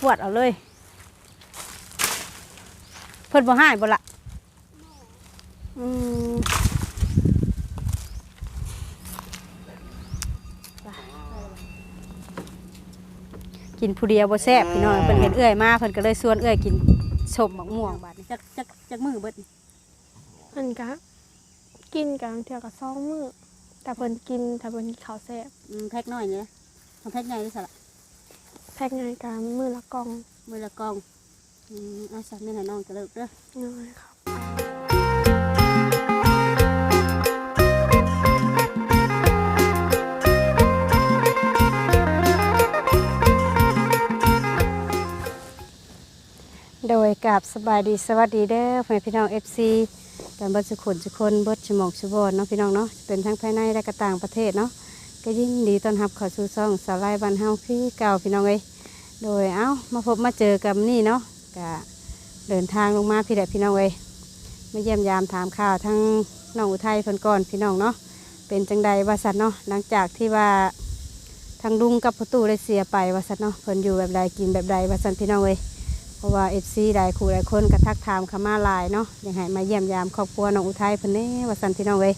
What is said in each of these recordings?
ปวดเอาเลย เพิ่นบ่ให้บ่ละอืมกินผู้เดียวบ่แซ่บพี่น้องเพิ่นเห็นเอื้อยมาเพิ่นก็เลยชวนเอื้อยกินสมบักม่วงบาดนี้จักจักจักมือเบิดนี่เพิ่นก็กินกันเที่ยวกับซองมื้อแต่เพิ่นกินถ้าเพิ่นกินข้าวแซ่บอืมแพ็คน้อยเนี่ยทำแพ็คใหญ่หรือสละ แพ็กงานกันมื้อละกล่องมือละกล่องอืมเอาสักนี่ให้น้องจะเลิกเด้อน้อยครับโดยกับสบายดีสวัสดีเด้อพ่อแม่พี่น้อง FC กันเบิดสุขนสุคนเบิดสมองสุบอนเนาะพี่น้องเนาะเป็นทั้งภายในและก็ต่างประเทศเนาะ ก็ยินดีต้อนรับเข้าสู่ช่องสาวไลบ้านเฮาคือเก่าพี่น้องเอ้ยโดยเอ้ามาพบมาเจอกับนี่เนาะก็เดินทางลงมาพี่แหละพี่น้องเอ้ยมาเยี่ยมยามถามข่าวทั้งน้องอุทัยเพิ่นก่อนพี่น้องเนาะเป็นจังใดวาสัตเนาะหลังจากที่ว่าทางลุงกับพ่อตู่ได้เสียไปวาสัตเนาะเพิ่นอยู่แบบใดกินแบบใดวาสันพี่น้องเอ้ยเพราะว่าเอฟซีหลายคู่หลายคนก็ทักถามขามาลายเนาะอยากให้มาเยี่ยมยามครอบครัวน้องอุทัยเพิ่นเน่วาสันพี่น้องเอ้ย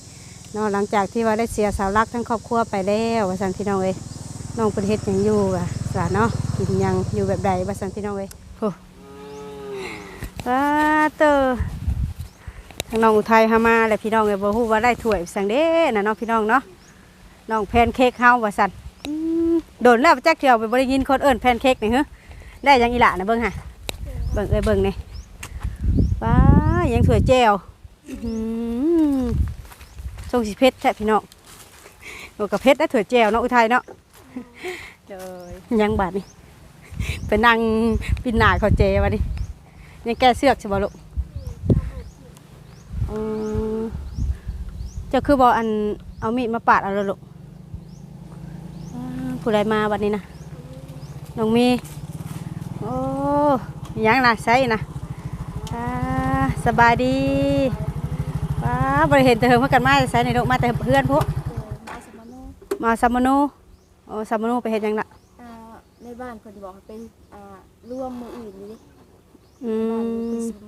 เนาะหลังจากที่ว่าได้เสียสาวรักทั้งครอบครัวไปแล้วว่าสันพี่น้องเอ้ยน้องเพิ่นเฮ็ดยังอยู่อะสาเนาะกินยังอยู่แบบใดว่าสันพี่น้องเอ้ยโอ้ว้าเตอทางน้องอุทัยหามาแล้วพี่น้องเอ้ยบ่ฮู้ว่าได้ถ้วยสังเด้น่ะเนาะพี่น้องเนาะน้องแพนเค้กเฮาว่าสันโดนแล้วจักเที่ยวไปบ่ได้ยินคนเอิ้นแพนเค้กนี่เหรอได้ยังอีหล่ะนะเบิ่งหะเบิ่งเอ้ยเบิ่งนี่ว้ายังสวยแจวอื้อหือ ทรงสีเพชรแท้พี่น้องโอ้กับเพชรได้ถวยแจวเนาะอุทัยเนาะเลยยังบาดนี่ไปนั่งปินหนาเขาเจวะนี่ยังแก้เสือกใช่บ่ลูกอืมเจ้าคือบอกอันเอามีดมาปาดเอาและลูกอ่าผู้ใดมาบัดนี้นะน้องมีโอ้ยังนะใช่นะอ่าสบายดี ว้าบริเห็นแต่เฮิงเพื่อกันมาใส่ในโลกมาแต่เพื่อนพวกมาสมโนมาซัมมโนโอ้ซัมมโนไปเห็นยังละอ่าในบ้านเพิ่นบอกให้เป็นอ่าร่วมมืออื่นอยู่ดิอืบ้านอยู่มเพิ่นสิม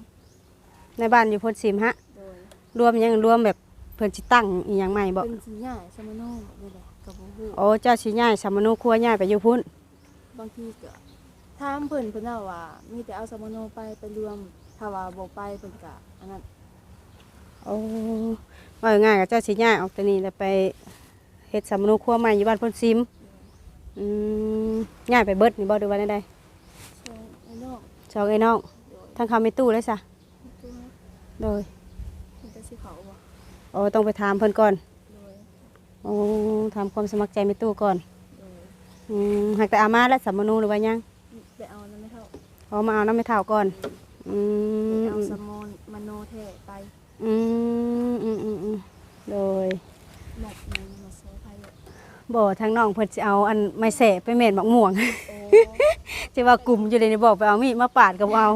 ในบ้านอยู่พนสิมฮะ โดยรวมยังรวมแบบเพิ่นสิตั้งอีหยังใหม่บ่เป็นสิใหญ่สมโนนี่แหละกับบ่ฮู้โอ้เจ้าสิย้ายซัมมโนครัวย้ายไปอยู่พุ่นบางทีก็ถามเพิ่นเพิ่นเอาว่ามีแต่เอาสมโนไปไปรวมถ้าว่าบ่ไปเพิ่นก็อันนั้น โอ้ว่าง่ายกับเจ้าสิย้ายออกแต่นี่แล้วไปเฮ็ดซัมมโนครัวใหม่อยู่บ้านพนซิมอืมย้ายไปเบิดนี่บ่ดูว่าได้ช่วงไอ้นอกๆชองไอ้น้องโดยทางเขาไม่ตู้เลยซะตัวนั้นโดยเพิ่นจะสิเขาบ่โอ้ต้องไปถามเพิ่นก่อนโดยโอ้ถามความสมัครใจไม่ตู้ก่อนโดยอืมหากแต่อามาและสัมมนูหรือว่ายังไปเอานั้นไม่เท่าพอมาเอาน้ำไม่เท่าก่อนอืมไปเอาสมนมโนแท้ไป อืมอืมอืมอืมโดยหมดนึงมาโซไผอะบ่ทางน้องเพิ่นสิเอาอันไม่เสะไปเม็ดบักม่วง โอ้จะว่ากลุ่มอยู่เลยนี่บอกไปเอามีดมาปาดกับเอา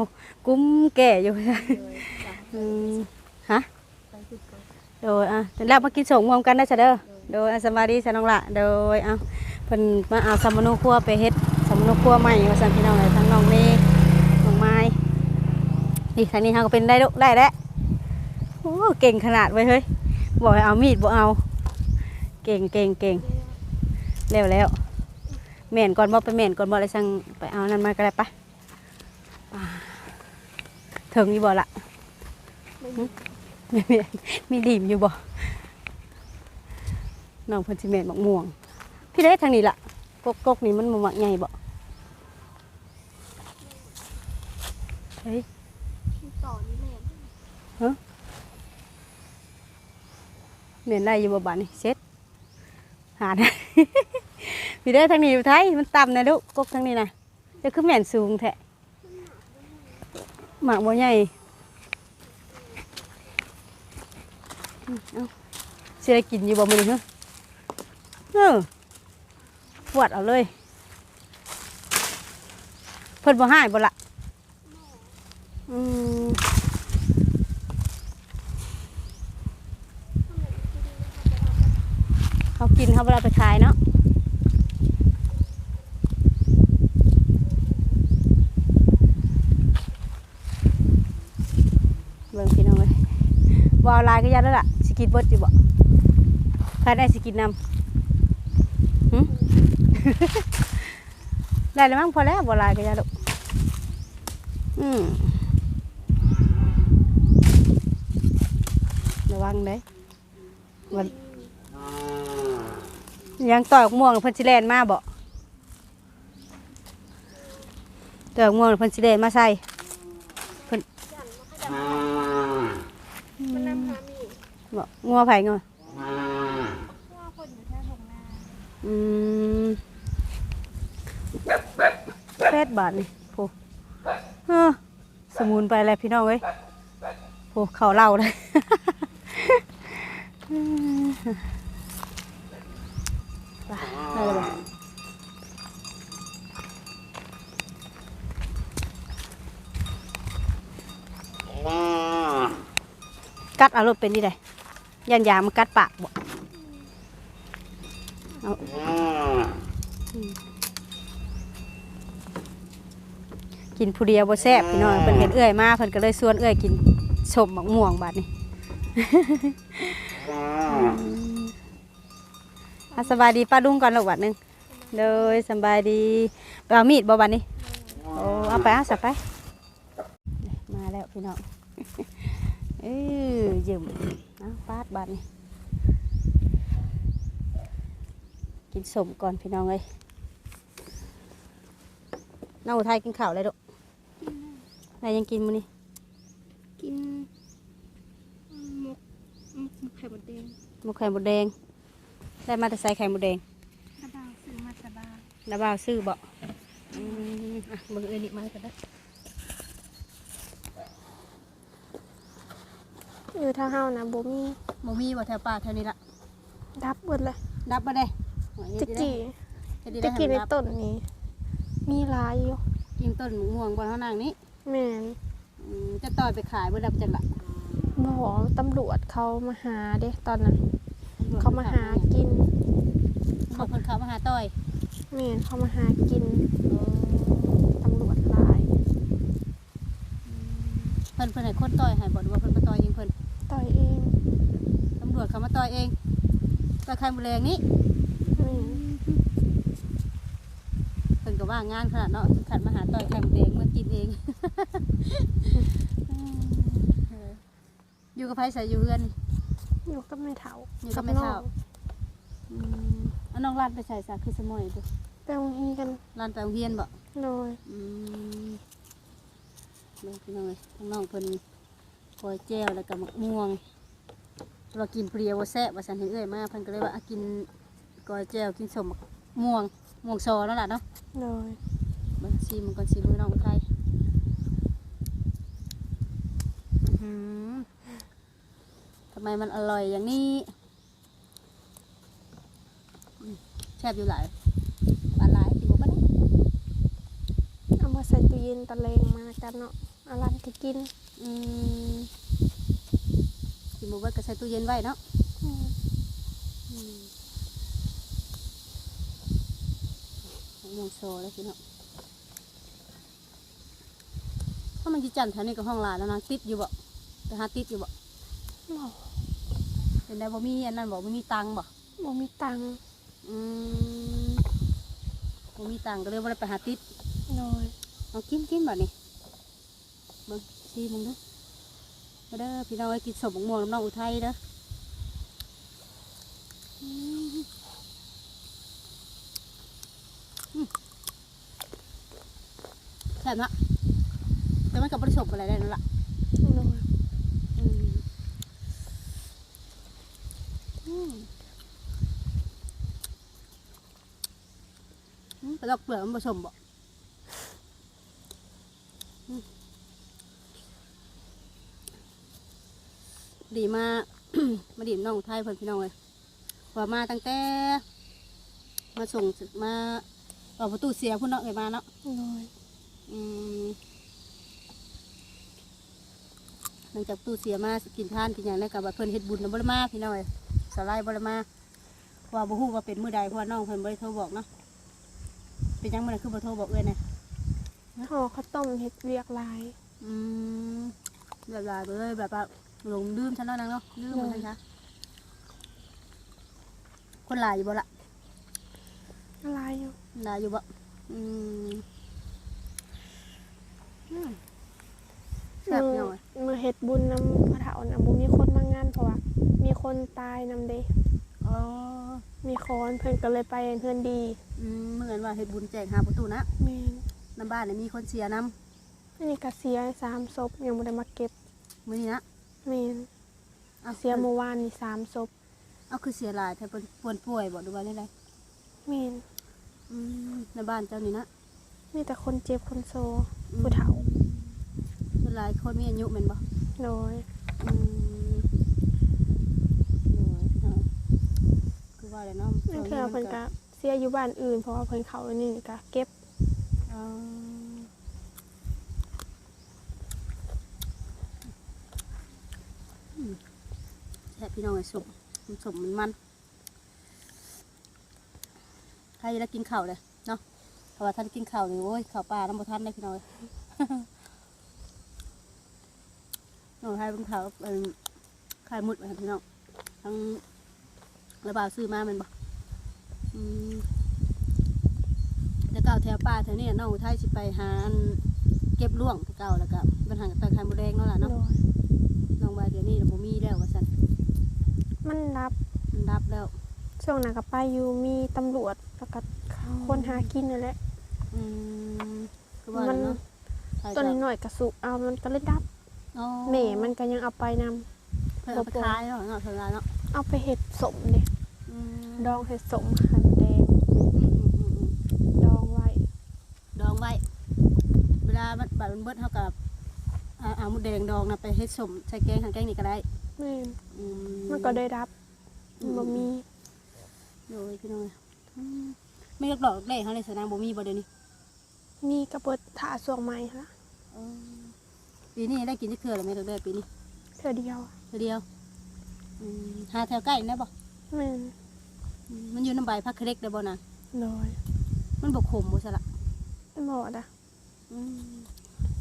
กุ้มแก่อยู่โดยจ้ะอืมฮะ ไปติดก่อนโดยอะแต่แล้วมากินส่งรวมกันได้ซะเด้อ โดยอะสวัสดีสนองละโดยเอาเพิ่นมาเอาสัมมโนครัวไปเฮ็ดสัมมโนครัวใหม่ว่าซั่นพี่น้องเลยทั้งน้องเมย์น้องไม้นี่ทางนี้เฮาก็เป็นได้ลูกได้แล้ว อ้เก่งขนาดไว้ยเฮ้ยบอกให้เอามีดบ่เอา เก่งเก่งเก่งแล้วแล้วแม่นก่อนบ่ไปแม่นก่อนบ่เลยสั่งไปเอานั่นมาก็ได้ปะอ่าถึงอยู่บ่ละไม่มีมีมีมีดีมอยู่บ่น้องเพิ่นสิแม่นบักม่วง พี่เล็กทางนี้ล่ะกกกกนี่มันบ่มักใหญ่บ่เฮ้ย ต่อนี่แหละ แม่นได้อยู่บ่บาดนี่เซ็ตหาได้พี่เล็กทางนี้อยู่ไทยมันต่ำนะลูกกกทางนี้นะจะคือแม่นสูงแท้หมากบ่ใหญ่เอาสิได้กินอยู่บ่มื้อนี้เหรอเออปวดเอาเลย เพิ่นบ่ให้บ่ละ เขาเวลาไปขายเนาะเบิ่งพี่น้องเลยวาวลายก็ยันแล้วล่ะสกินเบิร์ดจีบ่ใครได้สกินนำได้แล้วมั้งพอแล้ววาวลายก็ยันลูกอืมระวังเลยวัน ยังต่อยม่วงเพิ่นสิแล่นมาบ่ต่อยม่วงเพิ่นสิแล่นมาใส่มันนำหามีบ่งัวไผงัวว่าคนอยู่แค่ตรงหน้าอืมแปดบาทนี่โหเออสมุนไปแล้วพี่น้องเอ้ยโหเขาเล่าเลย ไปได้แล้วบ่กัด เอารถเป็นดีได้ยันยางมันกัดปากบ่เอาอืมกินผู้เดียวบ่แซ่บพี่น้องเพิ่นเห็นเอื้อยมาเพิ่นก็เลยชวนเอื้อยกินสมบักม่วงบาดนี้อะสบายดีป้าดุ้งก่อนลูกบัดหนึงเลยสบายดีไปเอามีดบ่บัดนี้โอ้เอาไปเอาสับไป มาแล้วพี่น้องเออยืมเอาปาดบัดนี้กินสมก่อนพี่น้องเลยน้องอุทัยกินข้าวเลยลูกนายยังกินมื้อนี้กินมุกมุกไข่มดแดงหมูไข่หมูแดง ได้มาแต่ใส่ไข่หมูแดงกระดาษซื้อมาจากบ้านน้าบ่าวซื้อบ่อืมอะเบิ่งเอ้ยนี่มากันเด้ ออยู่ทางเฮานะบ่มีบ่มีบ่แถวป่าแถวนี้ละดับเบิดเลยดับบ่ได้จะกี่จะจะกี่ในต้นต้นนี้ มีหลายอยู่กินต้นหมูม่วงบ่เท่านั้นนี้แม่นอืมจะต่อยไปขายบ่ดับจังละบ่ตำรวจเขามาหาเด้ตอนนั้นเขามาหากินเขาเพิ่นเขามาหาต่อยแม่นเขามาหากินตำรวจหลายเพิ่นเพิ่นให้คนต่อยให้บ่หรือว่าเพิ่นมาต่อยเองเพิ่น ต่อยเองตำรวจเขามาต่อยเองต่อยไข่หมูแดงนี้แม่นเพิ่นก็ว่างานขนาดเนาะถึงขันมาหาต่อยไข่หมูแดงมากินเอง เอออยู่กับไผใส่อยู่เฮือนนี่ อยู่กับแม่เฒ่าอยู่กับแม่เฒ่าอืมอันน้องร้านไปใส่สาคือสมอยเด้อไปโรงเรียนร้านไปโรงเรียนบ่ โดยอืมเบิ่งพี่น้องเอ้ยทั้งน้องเพิ่น กอยแจ้วแล้วก็มะม่วงเรากินเพลียวบ่แซ่บว่าซั่นเห็นเอ้ยมาเพิ่นก็เลยว่าอะกินกอยแจ้วกินสมมะม่วงม่วงซอนั่นล่ะเนาะโดยเบิ่งชิมมันก่อนชิมมือน้องอุทัยอื้อหือทำไมมันอร่อยอย่างนี้อืมแซ่บอยู่หลายปลาหลายกินบ่ได้เอามาใส่ตู้เย็นตะเลงมากันเนาะเอารันก็กินอืมกินบ่เบิดก็ใส่ตู้เย็นไว้เนาะอืมอืมมะม่วงโซแล้วพี่เนาะถ้ามันจิจันทร์แถวนี้ก็ห้องลาแล้วนะติดอยู่บ่ไปหาติดอยู่บ่บ่เป็นได้บ่มีอันนั้นบ่บ่มีตังค์บ่บ่มีตังค์อืมบ่มีตังค์ก็เลยบ่ได้ไปหาติดโดยเอากินกินบ่นี่ เบิ่งซีมึงเด้อมาเด้อพี่น้องไอ้กินสมม่วงน้ำน้องอุทัยเด้อแซ่บเนาะแต่มันก็บ่ได้สมอะไรได้นั่นละโดยอืมอืมอืมกระดอกเปลือกมันผสมบ่ ดีมากมาดีมน้องไทยเพิ่นพี่น้องเลยว่ามาตั้งแต่ มาส่งมาเอาประตูเสียพุ่นเนาะเอ้ยมาเนาะโดยอืมหลังจากตู้เสียมากินทานกินอย่างนั้นกับว่าเพิ่นเฮ็ดบุญนะบ่ได้มาพี่น้อยสลายบ่ได้มาว่าบ่ฮู้ว่าเป็นมื้อใดเพราะว่าน้องเพิ่นบ่ได้โทรบอกเนาะเป็นจังมื้อนั้นคือบ่โทรบอกเอ้ยนะห่อข้าวต้มเฮ็ดเวียกหลาย อืมแบบลาเลยแบบว่า หลงลืมฉันแล้วนางเนาะลืมมันเลยคะคนหลายอยู่บ่ละอะไรอยู่หลายอยู่บ่อืมอืมแซ่บมือเนาะมือเฮ็ดบุญนำพระเถาน่ะบ่มีคนมางานเพราะว่ามีคนตายนำเด้อ๋อมีคอนเพิ่นก็เลยไปเพื่อนดีอืมเหมือนว่าเฮ็ดบุญแจกหาประตูนะแม่นน้ำบ้านเนี่ยมีคนเสียน้อันนี้ก็เสียสามศพยังบ่ได้มาเก็บำมื้อนี้นะ แม่นเอาเสียเมื่อวานนี่สามศพเอาคือเสียหลายแต่เพิ่นป่วนป่วยบ่ดูว่าได้ไรแม่นอืมในบ้านเจ้านี่นะมีแต่คนเจ็บคนโซอืมผู้เฒ่าส่วนหลายคนมีอายุแม่นบ่โดยอืมโอ้ยเนาะคือว่าแล้วเนาะนั่นคือเพิ่นก็เสียอยู่บ้านอื่นเพราะว่าเพิ่นเขาอันนี้ก็เก็บ อ๋ออื แซ่บพี่น้องไอ้สมมันสมมันมันใครจะได้กินข้าวเลยเนาะเพราะว่าท่านกินข้าวนี่โอ้ยข้าวปลาน้ำบ่ทันได้พี่น้องเอ้ยน้องไทยเป็นข้าวเอิ่มไข่มุดไปพี่น้องทั้งระบาวซื้อมาแมันบ่อืมแต่เก่าแถวป่าแถวนี้น้องอุทัยสิไปหาอันเก็บล่วงแต่เก่าแล้วก็เป็นหางไปไข่มดแดงเนาะล่ะโดเนาะยน้องว่าเดี๋ยวนี้น่ะบ่มีแล้วว่าซั่น มันรับมันรับแล้ว ช่วงนั้นก็ไปอยู่มีตำรวจแล้วก็คนหากินนั่นแหละอืมคือว่ามันเนาะไทยตอนก็นี้หน่อยกระสุกเอามันก็เลยดับอ๋อแม่มันก็ยังเอาไปนำ เพิ่นเอาไปขายเนาะเนาะเท่านั้นเนาะเอาไปเห็ดสมเด้อืมดองเห็ดสมไข่มดแดงอืมอืมอืมอืมดองไว้ดองไว้เวลามันบาดมันเบิดเท่ากับเอาเอาหมดแดงดองนะไปเฮ็ดสมใส่แกงทางแกงนี่ก็ได้ แม่นอืมันก็ได้รับอืมบ่มีโดยพี่น้องอืมไม่ยกดอกได้เขาในสนามบ่มีบ่เดี๋ยวนี้มีกระเบิดถาส่วงใหม่ค่ะอืมปีนี้ได้กินจะเคือหรือไม่ดอกได้ปีนี้เธอเดียวเทื่อเดียวอืมหาแถวใกล้นี่ได้บ่แม่นอืมมันอยู่น้ำใบพักเคล็กได้บ่นะโดยมันบ่ขมบ่ซะละไม่หมดอะอืม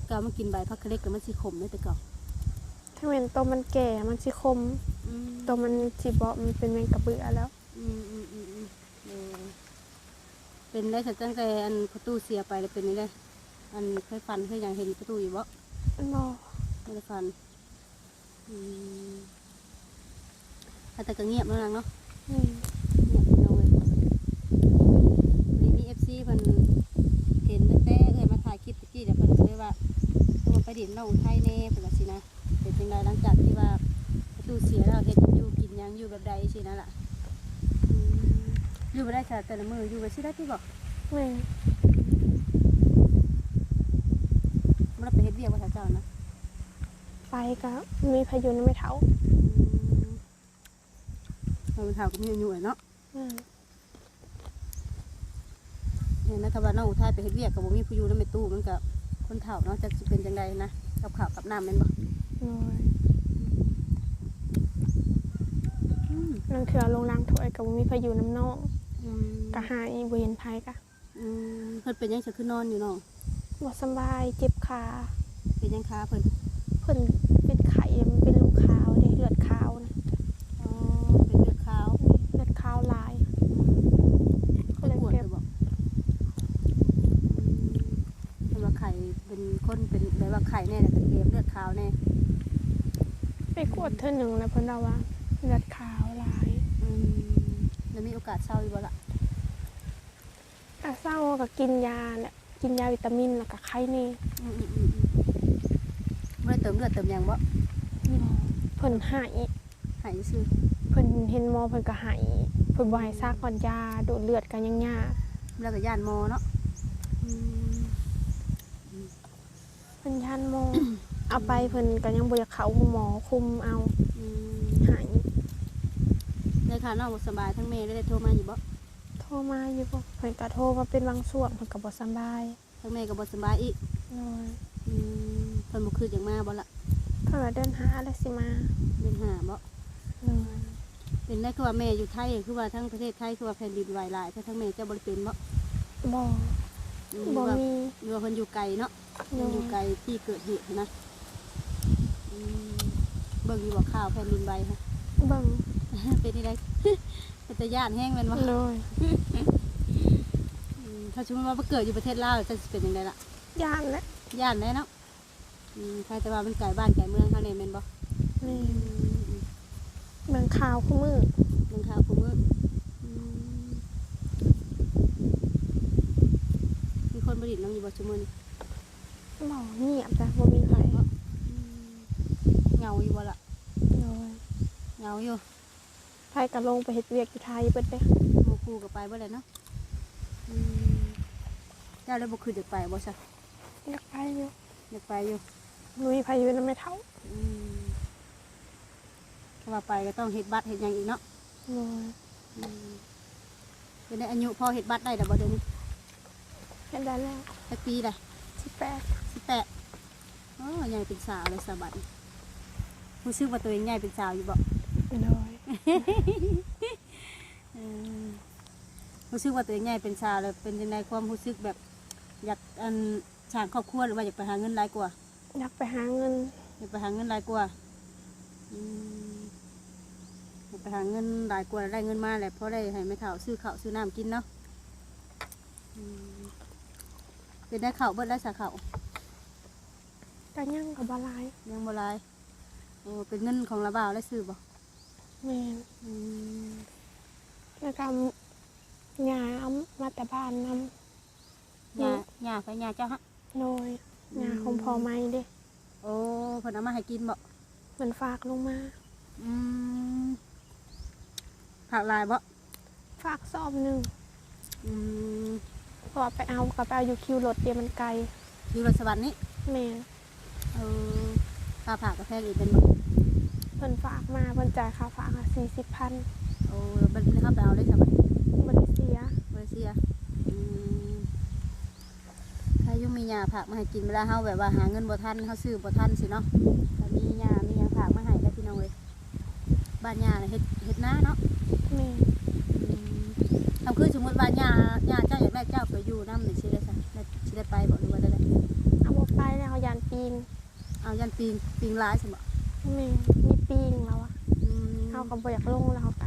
ก็มันกินใบพักเคล็กแล้วมันสิขมได้แต่เก่า ถ้าเป็นตัวมันแก่มันสิคมอืมตัวมันสิบ่มันเป็นแมงกระเบือแล้ว อืมอืมอืมอืมเออเป็นได้แต่ตั้งแต่อันประตูเสียไปแล้วเป็นนี่เลยอันเคยฟันเคยอย่างเห็นประตูอยู่บ่มันบ่ไม่ได้ฟันอืมแต่ก็เงียบแล้วนางเนาะ อืมเงียบพี่น้องเลยวันนี้มีเอฟซีเพิ่นเห็นตั้งแต่เอ้ยมาถ่ายคลิปตะกี้เดี๋ยวเพิ่นก็เลยว่าตัวไปดินน้องอุทัยแน่เพิ่นว่าสินะเป็น จังไดหลังจากที่ว่าประตูเสียแล้วเฮ็ดอยู่กินหยังอยู่แบบใดสินะล่ะอืมอยู่บ่ได้ค่ะแต่ละมื้ออยู่แบบสิได้ที่บอกแม่นมันเราไปเฮ็ดเวียกว่าถ้าเจ้านะไปก็มีพายุนไม่เท่าเราไปถามก็มีอายุเนาะอืมเนี่ยนะครับว่าน้องอุทัยไปเฮ็ดเวียกกับบ่มีผู้อยู่นำในตู้มันก็คนเฒ่าเนาะจักสิเป็นจังไดนะกับข้าวกับน้ำแม่นบ่โดยอืม นังเถื่อลงล้างถ้วยกับมีพายุน้ำนองอืมก็หายเวนไผกะอืมเพิ่นเป็นหยังจะคือนอนอยู่น้องบ่สำบายเจ็บขาเป็นหยังคะเพิ่นเพิ่นเป็นไข้มันเป็นลูกขาวเด้เลือดขาวนะ อ๋อเป็นเลือดขาว เลือดขาวหลาย เพิ่นปวดอยู่บ่เพิ่นว่าไข่เป็น คนเป็นแบบว่าไข่แน่แล้วก็เกมเลือดขาวแน่ไปกวดเธอหนึ่งแล้วเพิ่นเอาว่าเลือดขาวหลายอืมแล้วมีโอกาสเศร้าอยู่บ่ล่ะก็เศร้าก็กินยาแหละกินยาวิตามินแล้วก็ไข้นี่อืมอืมอืมอืมบ่ได้เติมเลือดเติมหยังบ่เพิ่นหายหายซื่อเพิ่นเห็นหมอเพิ่นก็หายเพิ่นบ่ให้ซากก่อนยาดูดเลือดกันยังยากแล้วก็ย่านหมอเนาะอืม เพิ่น ย่านหมอเอาไปเพิ่นก็ยังบ่อยากเข้าหมอคุมเอาอืมหายในข่าวน้องบ่สบายทั้งแม่ได้ได้โทรมาอยู่บ่โทรมาอยู่บ่เพิ่นก็โทรมาเป็นบางช่วงเพิ่นก็บ่สำบายทั้งแม่ก็บ่สบายอีกโอ้ยอืมเพิ่นบ่คืนจังมาบ่ล่ะเพิ่นว่าเดินหาแล้วสิมาเดินหาบ่โอ้ยเป็นได้คือว่าแม่อยู่ไทยคือว่าทั้งประเทศไทยคือว่าแผ่นดินไหวหลายแต่ทั้งแม่เจ้าบ่ได้เป็นบ่บ่อืมบ่ว่ามีหรือว่าเพิ่นอยู่ไกลเนาะโอ้เพิ่นยอยู่ไกลที่เกิดเหตุนะอืมเบิ่งอยู่บ่ข่าวแผ่นดินไหวฮะ เบิ่งเป็นที่ใดเป็นตะย่านแห้งแม่นบ่เลยอืมถ้าสมมติว่าไปเกิดอยู่ประเทศลาวจะสิเป็นจังไดล่ะย่านและย่านได้เนาะอืมใครแต่ว่ามันไกลบ้านไกลเมืองเขาเนี่ยแม่นบ่นี่อืมเบิ่งข่าวคู่มือเมืองข่าวผู้มืออืมมีคนบริตน้องอยู่บ่ชุมือนี่ หมอเงียบจ้ะบ่มีไผอืมเหงาอยู่บ่ล่ะเลยเหงาอยู่ไผก็ลงไปเฮ็ดเวียกอยู่ไทยเบิดเด้หมู่คู่กับไปบ่เลยเนาะอืมเจ้าเลยบ่คืออยากไปบ่ซะอยากไปอยู่อยากไปอยู่บ่มีไผอยู่นำไม่เท่าอืมถ้าว่าไปก็ต้องเฮ็ดบัตรเฮ็ดหยังอีกเนาะเลยอืมเป็นได้อายุพอเฮ็ดบัตรได้แล้วบ่เดี๋ยวนี้เฮ็ดได้แล้วสักปีได้18สิบ แปดอ๋อใหญ่เป็นสาวเลยสะบัดรู้สึกว่าตัวเองใหญ่เป็นสาวอยู่บ่เลยเออรู้สึกว่าตัวเองใหญ่เป็นสาวเลยเป็นยังไงความรู้สึกแบบ อยากอันสร้างครอบครัวหรือว่าอยากไปหาเงินหลายกว่า อยากไปหาเงินอยากไปหาเงินหลายกว่าอืมอยากไปหาเงินหลายกว่าได้เงินมาแหละเพราะได้ให้ไม่เท่าซื้อข้าวซื้อน้ำกินเนาะอืมเป็นได้ข้าวเบิดแล้วสาข้าว ก็ยังก็บ่หลายยังบ่หลายโอ้เป็นเงินของระบ่าวได้ซื้อบ่แม่นอืมแล้วก็ยาเอามาแต่บ้านนำยาหยาไปหยาเจ้าฮะโดยยาของพ่อไม้เด้โอ้เพิ่นเอามาให้กินบ่มันฝากลงมา อืมผักลายบ่ฝากซอบหนึงอืมเพราะว่าไปเอาก็ไปเอาอยู่คิวรถเดียวมันไกลอยู่รถสวรรค์นี่แม่นเออค่าผักกาแฟอีกเป็นบ่เพิ่นฝากมาเพิ่นจ่ายค่าฝากสี่สิบพันโอ้แล้วบัดนี้เขาไปเอาได้สบายบริเสียบ่ได้เสียอืมถ้ายุ่งมีหยาผักมาให้กินเวลาเฮาแบบว่าหาเงินบ่ทันเฮาซื้อบ่ทันสิเนาะถ้ามีหยามีหยังผักมาให้แล้วพี่น้องเอ้ยบ้านหยาน่ะเฮ็ดเฮ็ดนาเนาะแม่ทำคือสมมติว่าญาญาเจ้าอยากได้เจ้าไปอยู่น้ำหนึ่งสิได้สักสิได้ไปบ เอายันปีงปีงร้ายสมบัติแม่มีปีงแล้วอะเอาก็บ่อยากลงแล้วเขาก็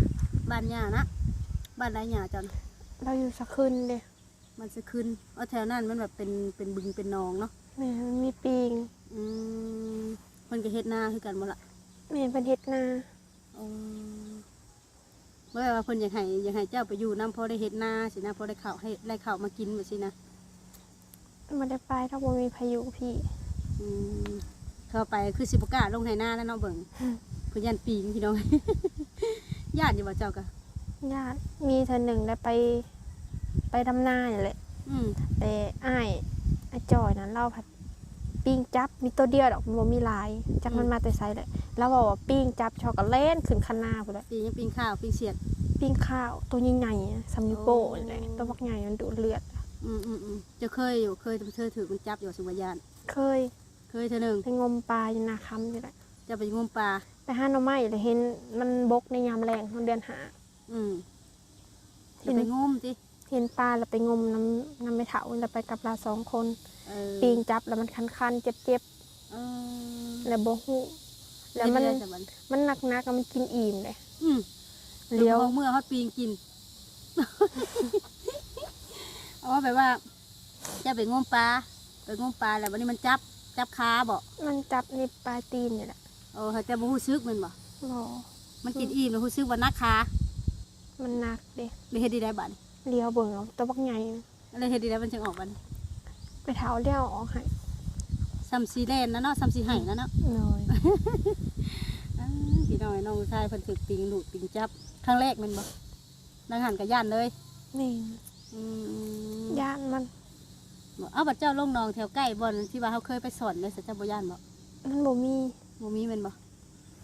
บ้านญานะบ้านไรญาเจ้านะเราอยู่สักคืนเด้มันจะขึ้นเอาแถวนั้นมันแบบเป็นเป็นบึงเป็นหนองเนาะแม่มันมีปีงอืมมันก็เฮ็ดนาคือกันหมดละแม่เป็นเฮ็ดนาอ๋อเมื่อว่าเพิ่นอยากให้อยากให้เจ้าไปอยู่น้ำพอได้เฮ็ดนาสินะพอได้ข้าวให้ได้ข้าวมากินแบบสินะบ่ได้ไปถ้าบ่มีพายุพี่อืม เข้าไปคือสิบกล้าลงให้หน้าแล้วเนาะเบิ่งอืมเพิ่นยันปีงพี่น้อง ญาติอยู่บ่เจ้ากะญาติมีเธอหนึ่งได้ไป ไปดำนาอย่างแหละอืมแต่อ้ายไอ้จอยนั้นเล่าผัดปิ้งจับมีตัวเดียวดอกมันบ่มีหลายจักมันมาแต่ไสแหละแล้วบอกว่าปิ้งจับชอกโกแลตขึ้นคันนาพุ่นแหละปีงยังปีงข้าวปีงเสียด ปิ้งข้าวตัวใหญ่ๆอะซัมยูโป้โอ้นี่แหละตัวบักใหญ่มันดูดเลือด อืมอืมอืมจะเคยอยู่เคยเธอถือมันจับอยู่สุวรรยานเคย เคยเธอหนึ่งไปงมปลาอยู่นาคำนี่แหละจะไปงมปลาไปหาหน่อไม้เลยเห็นมันบกในยามแรงเดือนหาอืมที่จะไหนไปงมสิเห็นปลาแล้วไปงมน้ำน้ำไม่เถาแล้วไปกับปลาสองคนเออปิ้งจับแล้วมันคันๆเจ็บเออๆแล้วโบหูแล้วมันเฮ็ดได้จ้ะบัดมันหนักๆแล้วมันกินอิ่มเลยอืมเลี้ยวเมื่อเขาปีงกินเอาว่าแบบว่าจะไปงมปลาไปงมปลาแล้ววันนี้มันจับ จับขาบ่มันจับในปลายตีนนี่แหละโอ้เขาจะบ่ฮู้ซึกแมันบ่บอมันกินอิ่มแล้วฮู้ซึกว่านักขามันหนักเด้เลยเฮ็ดดีได้บัดเลี้ยวเบิ่งเอาตัวบักใหญ่เลยเฮ็ดดีได้มันจึงออกบัดไปเท้าเลี้ยวออกให้ซ้ำสีแลนนะเนาะซ้ำสีไห้นะเนาะหน่อยอ้าวพี่น้อยน้องชายเพิ่นถึกปิงดูดปิงจับครั้งแรกแมันบ่นางหันกับย่านเลยนี่อืมย่านมัน เอาบัดเจ้าลงหนองแถวใกล้บ่อนที่ว่าเขาเคยไปสอนเลยสัจจะบ่ย่านบ่มันบ่มีบ่มีแม่นบ่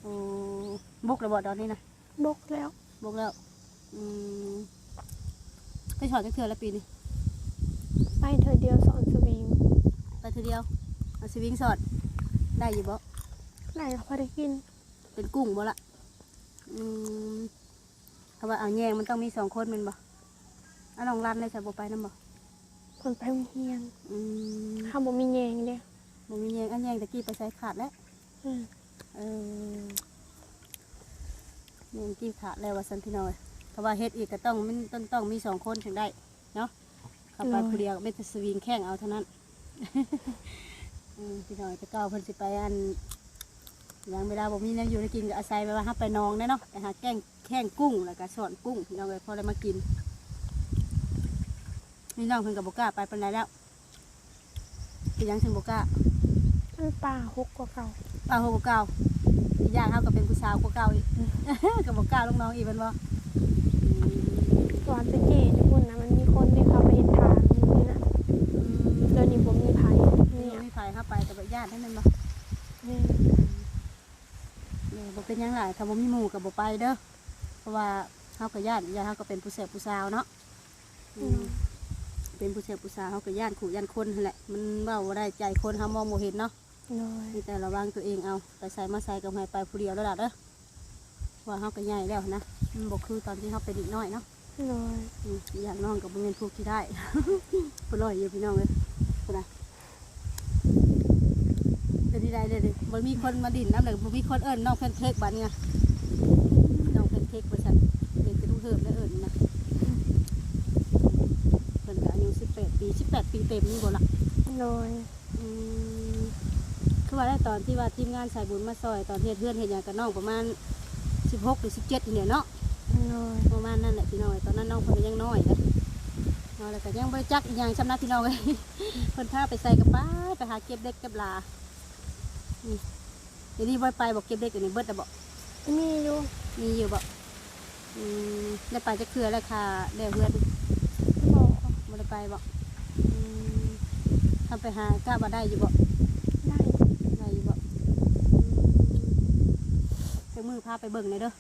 โอ้บกแล้วบ่ตอนนี้นะบกแล้วบกแล้วอืมไปสอนจักเทื่อละปีนี้ไปเธอเดียวสอนสวิงไปเทื่อเดียวเอาสวิงสอนได้อยู่บ่ไหนก็พอได้กิน เป็นกุ้งบ่ละอืมเขาว่าเอาแยงมันต้องมีสองคนแม่นบ่เอาน้องรันเลยจ้ะบ่ไปนํบ่ คนไปโรงเรียนอืมข้าวบ่มีแยงเด้บ่มีแยงอันแยงตะกี้ไปใส่ขาดแล้วอืมเออนี่กี้ขาดแล้วว่าสันพี่น้อยเพราะว่าเฮ็ดอีกก็ต้องมันต้องต้องมีสองคนถึงได้เนาะเข้าไปผู้เดียวไม่แต่สวิงแข้งเอาเท่านั้นอืมพี่น้อยจะก้าวเพิ่นสิไปอันอย่างเวลาบ่มีแน้ำอยู่ได้กินก็อาศัยไปว่าฮับไปนองได้เนาะไปหาแกงแข้งกุ้งแล้วก็สอนกุ้งพี่น้องเลยพอได้มากิน นี่น้องเพิ่นกับบ่กล้าไปปานใดแล้วเป็นหยังถึงบ่กล้ามันป่าฮกกว่าเก่าป้าโหบ่กล้าอีกอย่างเฮาก็เป็นผู้สาวกว่าเก่าอีกก็บ่กล้าลูกน้องอีกแมันบ่อืมตอนตะกี้ทุกคนนะมันมีคนที่เขาไปเห็นทางนี่นะอืมเดี๋ยวนี้ผมมีภัยนี่เนี่ยมีไฟเข้าไปแต่บ่ญาติได้แม่นบ่นี่เออบ่เป็นหยังหลายถ้าบ่มีหมู่ก็บ่ไปเด้อเพราะว่าเฮาก็ญาติญาติเฮาก็เป็นผู้แสบผู้สาวเนาะอืม เป็นผู้แสบผู้สาวเฮาก็ญาติขู่ญาติคนนั่นแหละ มันเว้าบ่ได้ใจคนเฮามองบ่เห็นเนาะโดยมีแต่ระวังตัวเองเอาไปใส่มาใส่ก็ให้ไปผู้เดียวแล้วล่ะเด้อว่าเฮาก็ใหญ่แล้วนะมันบ่คือตอนที่เฮาเป็นเด็กน้อยเนาะโดยอืมอย่างน้องก็บ่แม่นพวกที่ได้ ปลอยอยู่พี่น้องเอ้ยพุ่นน่ะเป็นที่ใดเด้อดิบ่มีคนมาดินน้ำเลยบ่มีคนเอิ้นน้องแพนเค้กบัดนี้นะน้องแพนเค้กว่าซั่นเด็กกระดูกเหิมแล้วเอิ้นนะเพิ่นก็อายุ 18ปี18ปีเต็มนี่บ่ล่ะโดยอืมคือว่าได้ตอนที่ว่าทีมงานสายบุญมาซอยตอนเฮ็ดเพื่อนเฮ็ดหยังกับน้องประมาณ 16หรือ17นี่เนี่ยเนาะโดยประมาณนั้นแหละพี่น้องเอ้ยตอนนั้นน้องเพิ่นก็ยังน้อยนะน้อยแล้วก็ยังบ่ได้จักอีหยังชำนาญพี่น้องเอ้ยเพิ่นพาไปใส่กระป๋าไปหาเก็บเด็กเก็บลาอืมเดี๋ยวนี้บ่ไปบอกเก็บเด็กอันนี้เบิดแล้วบ่ มีอยู่มีอยู่บ่อืมได้ไปจักเทื่อแล้วค่ะแล้วเพื่อนบอกบ่ได้ไปบ่อืม ทำไปหากล้าบ่ได้อยู่บ่ได้ได้อยู่บ่เจ้ามือพาไปเบิ่งเลยเด้อ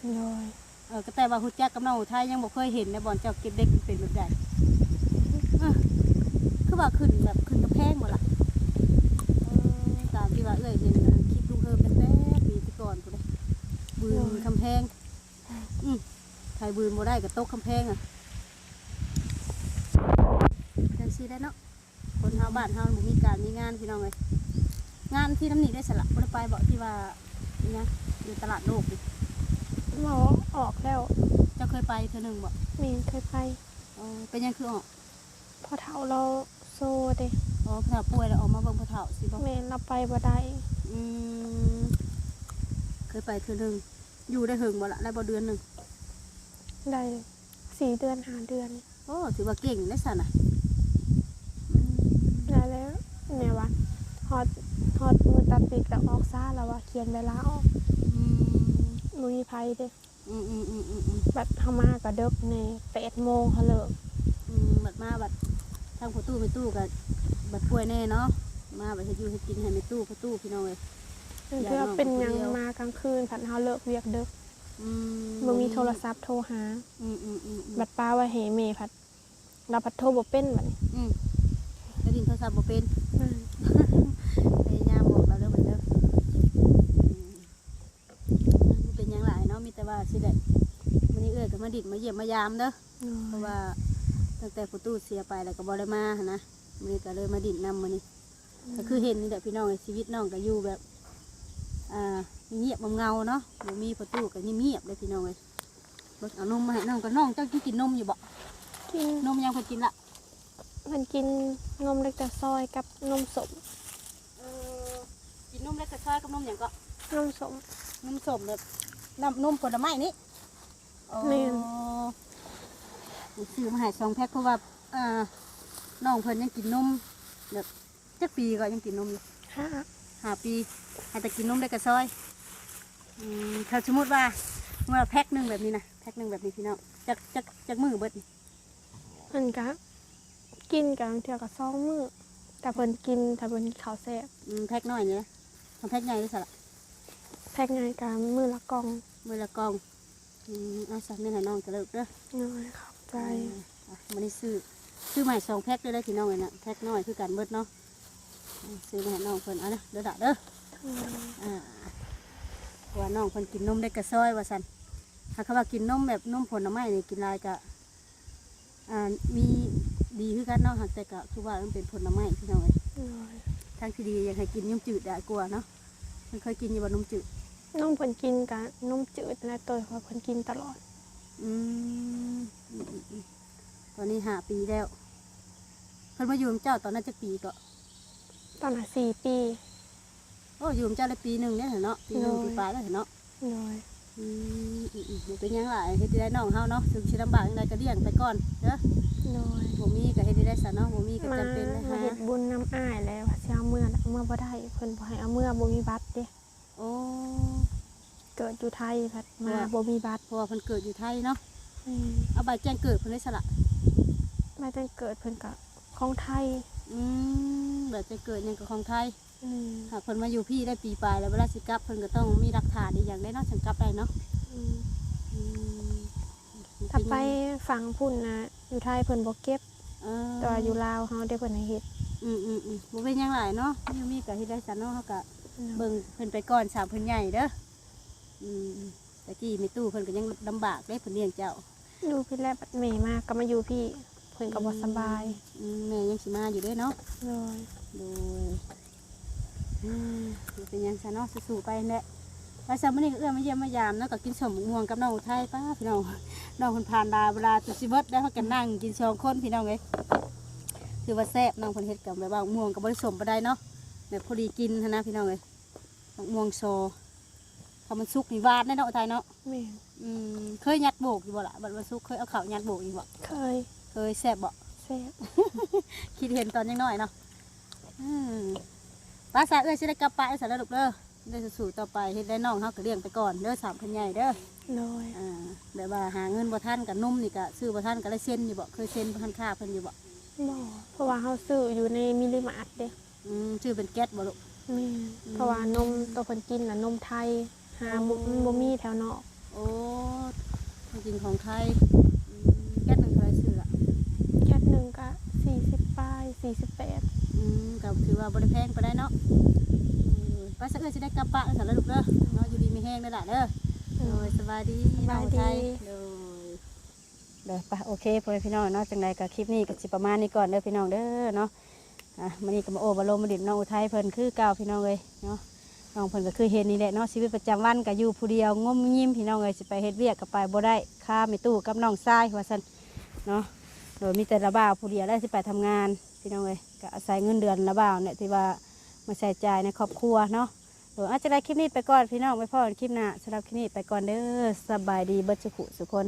โดยเออก็แต่ว่าฮุจักกับน้องอุทัยยังบ่เคยเห็นในะบอนเจ้าเก็บเด็กมันเป็นแบบใดเออคือว่าขึ้นแบบขึ้นกระแพงหมดล่ะเออตามที่ว่าเอ้ยเห็นเออคลิปลุงเฮิมเป็นแต่ปีที่ก่อนพุ่นเลยบืนกำแพงอืมใครบืนบ่ได้ก็ตกกำแพงอะจังซี่ได้เนาะคนเฮา บ้านเฮาบ่มีการมีงานพี่น้องเอ้ยงานที่น้ำหนีได้สละบ่ได้ไปบ่ที่ว่าอิหยังอยู่ตลาดโลกนี่บอกออกแล้วเจ้าเคยไปเธอหนึ่งบ่มีเคยไปเออเป็นยังคือออกพอเท่าเราโซ่เด้อ๋อพระป่วยแล้วออกมาเบิ่งพระเฒ่าสิบ่แม่นเราไปบ่ได้อืมเคยไปเธอหนึ่งอยู่ได้เหิงบ่ละได้บ่เดือนหนึ่งได้สี่เดือนห้าเดือน โอ้ถือว่าเก่งได้สันอะ ได้แล้วแม่ว่าฮ อดฮอดมือตัดปีกแล้วออกซ่าแล้วว่าเขียนเวลาออกอืมบ่มีภัยเด้อืมอืมอืมอืมอืมบัดเฮามาก็ดึกใน8โมงเขาเลิกอืมบัดมาบัดทางประตูไปตู้กับบัดป่วยแน่เนาะมาบัดเฮ็ดอยู่เฮ็ดกินให้ในตู้ประตูพี่น้องเอ้ยเพื่อเป็นหยังอย่าน้องคนเดียวมากลางคืนผัดเฮาเลิกเวียกดึกอืมบ่มีโทรศัพท์โทรหา อืมอืมอืมอืมบัดป้าว่าเหเมผัดเราผัดโทรบ่เป็นบัดนี้อืมแล้วดินโทรศัพท์บ่เป็นอ่า พยายามบอกเราเด้อเหมือนเดิมอืมมันเป็นหยังหลายเนาะมีแต่ว่าสิได้วันนี้เอ้ยก็มา ดิดมาเยี่ยมมายามเด้อเพราะว่าตั้งแต่ประตูเสียไปแล้วก็บ่ได้มาหั้นนะมื้อนี้ก็เลยมาดิดนำมื้อนี้ก็คือเห็นนี่แหละพี่น้องไอ้ชีวิตน้องก็อยู่แบบอ่าเงียบเงาๆเนาะบ่มีประตูก็เงียบๆเลยพี่น้องเอ้ยเบิ่งเอานมมาให้น้องก็น้องเจ้ากินนมอยู่บ่กินนมยังเพิ่นกินละมันกินนมเล็กแต่ซอยกับนมสมเออกินนมเล็กกระชายกับนมหยังก็นมสมนมสมแบบน้ำนมผลไม้นี่ แม่น ซื้อมาให้สองแพ็คเพราะว่าอ่าน้องเพิ่นยังกินนมแบบจักปีก็ยังกินนมอยู่ห้าห้าปีให้แต่กินนมได้กระซอยอืมถ้าสมมติว่าเมื่อแพ็คหนึ่งแบบนี้นะแพ็คหนึ่งแบบนี้พี่น้องจักจักจักมือเบิดนี่มันก็กินกับเทื่อกับซองมือแต่เพิ่นกินแต่เพิ่นข้าวแซ่บอืมแพ็คน้อยนี่นะทำแพ็คใหญ่ด้วยสละแพ็กไงกับมือละกล่องมือละกล่อง อืมเอาสักนี่ให้น้องจะเลิกเด้อน้อยขอบใจอะมันนี้ซื้อซื้อใหม่สองแพ็คด้วยได้อพี่น้องเลยนะแพ็คน้อยคือกันเบิดเนาะอะซื้อมาให้น้องเพิ่นเอาเด้อเด้อดะเด้ออืมอ่าว่าน้องเพิ่นกินนมได้กระซ้อยว่าสันถ้าเขาว่ากินนมแบบนมผลไม้นี่กินหลายกะอ่ามีดีคือกันเนาะหากแต่ก็คือว่ามันเป็นผลไม้พี่น้องเอ้ยน้อยทางที่ดีอยากให้กินนมจืดได้กว่าเนาะมันเคยกินอยู่บ่นมจืด นมเพิ่นกินกับนมจืดและตัวเขาเพิ่นกินตลอด อืมอืมอืมอืมตอนนี้ห้าปีแล้วเพิ่นมาอยู่กับเจ้าตอนนั้นจะปีก็ตอนน่ะสี่ปีโอ้อยู่กับเจ้าได้ปีหนึ่งเนี่ยเนาะปีหนึ่งโอ้ยปีปลายแล้วเนาะโดยอืมอืมอืมบ่เป็นหยังหลายเฮ็ดได้น้องเฮาเนาะถึงสิลำบากจังไดก็เลี้ยงไปก่อนเด้อโดยบ่มีก็เฮ็ดได้ซะเนาะบ่มีก็มาจำเป็นนะมาฮะเฮ็ดบุญน้ำอ้ายแล้วสิเอาเมื่อน่ะเอาเมื่อบ่ได้เพิ่นบ่ให้เอาเมื่อบ่มีบัตรเด้โอ้ เกิดอยู่ไทยพัดมาว่าบ่มีบัตรเพราะว่าเพิ่นเกิดอยู่ไทยเนาะอืมเอาใบแจ้งเกิดเพิ่นได้สละมาตั้งเกิดเพิ่นก็ของไทย อืมแบบจะเกิดหยังกับของไทยอืมหากเพิ่นมาอยู่พี่ได้ปีปลายแล้วเวลาสิกลับเพิ่นก็ต้องมีหลักฐานอีกอย่างได้เนาะถึงกลับได้เนาะอืมอืมถ้าไปฝั่งพุ่นนะอยู่ไทยเพิ่นบ่เก็บเออ แต่ว่าอยู่ลาวเฮาได้เพิ่นให้เฮ็ดอืมอืมอืมบ่เป็นหยังหลายเนาะมีมีก็เฮ็ดได้ซันเนาะเฮาก็เบิ่งเพิ่นไปก่อนสามเพิ่นใหญ่เด้ออืม ตะกี้มีตู้เพิ่นก็ยังลำบากเด้เพิ่นเลี้ยงเจ้าอยู่พี่แลบัดแม่มาก็มาอยู่พี่เพิ่นก็บ่สบายอืมแม่ยังสิมาอยู่เด้เนาะเลยโดยอืมบ่เป็นหยังซะเนาะสู้ๆไปนั่นแหละแล้วซะมื้อนี้ก็เอื้อมาเยี่ยมมายามเนาะก็กินสมม่วงกับน้องอุทัยป้าพี่น้องน้องเพิ่นผ่านดาเวลาตุสิเบิดได้เฮาก็นั่งกินสองคนพี่น้องเอ้ยคือว่าแซ่บน้องเพิ่นเฮ็ดกับแบบว่าม่วงก็บ่ได้สมบ่ได้เนาะแบบพอดีกินหั้นนะพี่น้องเอ้ยม่วงโซ ถ้ามันสุกนี่หวานแน่เนาะอุทัยเนาะแม่นอืมเคยยัดโบกอยู่บ่ล่ะบัดว่าสุกเคยเอาข้าวยัดโบกอยู่บ่เคยเคยแซ่บบ่แซ่บคิดเห็นตอนยังน้อยเนาะอืมป้าสาเอ้ยสิได้กลับไปสารลูกเด้อได้สู่ต่อไปเฮ็ดได้น้องเฮาก็เลี้ยงไปก่อนเด้อสามพันใหญ่เด้อเลยอ่าแบบว่าหาเงินบ่ทันกับนุ่มนี่ก็ซื้อบ่ทันก็เลยเซ็นอยู่บ่เคยเซ็นบ่ทันค่าเพิ่นอยู่บ่บ่เพราะว่าเฮาซื้ออยู่ในมิลลิมาร์ทเด้อืมชื่อเป็นแก๊สบ่ลูกแม่นเพราะว่านมตัวเพิ่นกินน่ะนมไทย หาบ่มันบ่มีแถวนอกโอ้จริงของไทยอืมแก๊สหนึงเท่าไหร่ซื้อละแค่หนึงก็40ปลาย48อืมก็ถือว่าบ่ได้แพงปานใดเนาะอืมป้าสาเอ้ยสิได้กลับปะสารลูกเด้อเนาะอยู่ดีมีแห้งเด้อล่ะเด้อ โดยสบายดีสบายดีน้องไทโดยเด้อปะโอเคพ่อแม่พี่น้องเนาะจังใดก็คลิปนี้ก็สิประมาณนี้ก่อนเด้อพี่น้องเด้อเนาะอะมื้อนี้ก็มาโอบาโลมาดิบน้องอุทัยเพิ่นคือเก่าพี่น้องเอ้ยเนาะ น้องเพิ่นก็คือเฮ็ดนี่แหละเนาะชีวิตประจำวันก็อยู่ผู้เดียวงมยิ้มพี่น้องเอ้ยสิไปเฮ็ดเวียกก็ไปบ่ได้ค่าไม่ตู้กับน้องชายว่าซั่นเนาะโดยมีแต่ละบ่าวผู้เดียวได้สิไปทำงานพี่น้องเอ้ยก็อาศัยเงินเดือนละบ่าวเนี่ยที่ว่ามาใช้จ่ายในครอบครัวเนาะเดี๋ยอาจจะได้คลิปนี้ไปก่อนพี่น้องไปพ่อกันคลิปหน้าสำหรับคลิปนี้ไปก่อนเด้อสบายดีเบิดสุขุสุคน